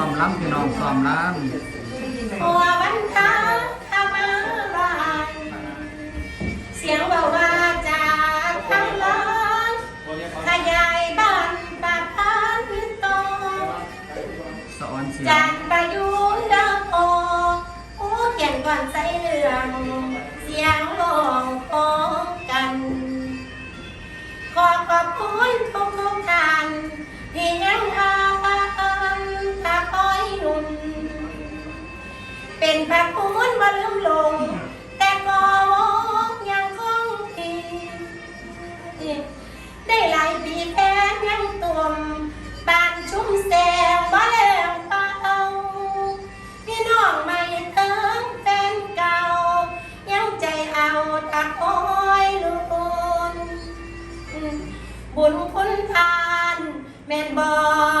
ซ้อมล้ำพี่น้องซ้อมล้หัววันทาขมาลายเสียงเบาว่าจากทางลานขยายบ้านปากพานโตสอนเสียจังนประยุนดาโอโอ้เขียนก่อนใส่เรื่องเสียงลองพ้องกัน ขอขอบคุณ ลายบีแฟนยังตุ่มปานชุ่มแสงบ่แรงเป่าพี่น้องไม่เติมแฟนเก่า ยังใจเอาตะโอยลุนบุญคุณทานแม่นบอก